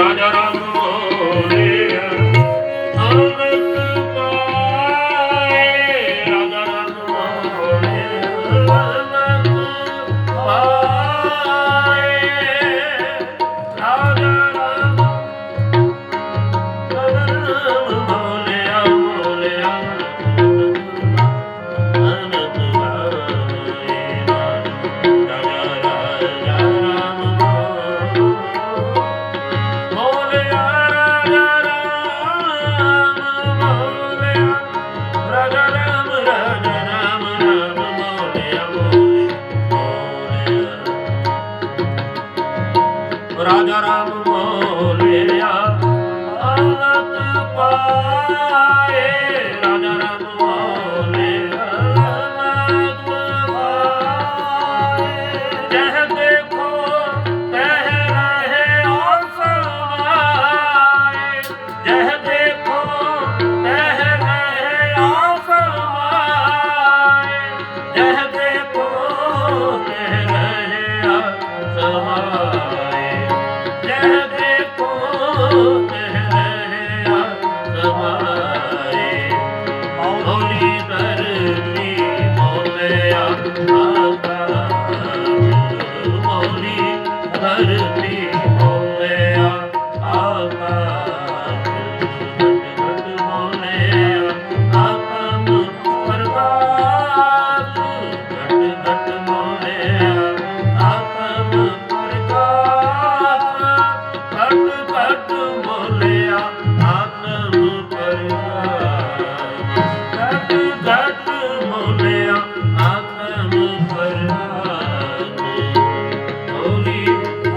no, no, no. ਰਾਜਾ ਰਾਮ ਬੋਲਿਆ ਅਨੰਤ ਪਾਏ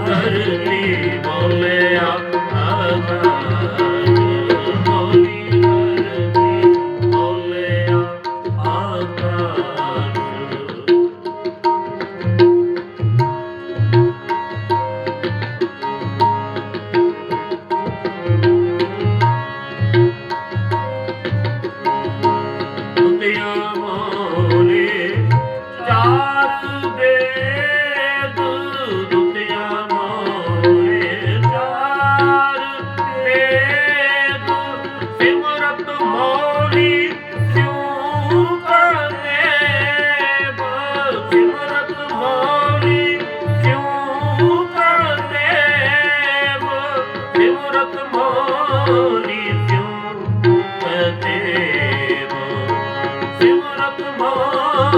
ਧਰਤੀ ਬੋਲਿਆ ਆਵਾ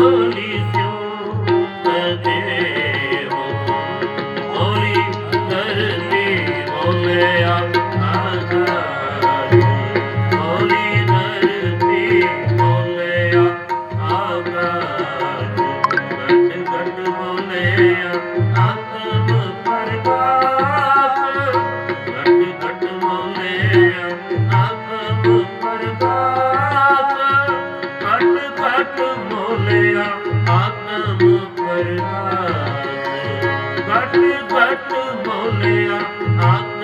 glory. ਬਟ ਘਟ ਬੋਲਿਆ ਆ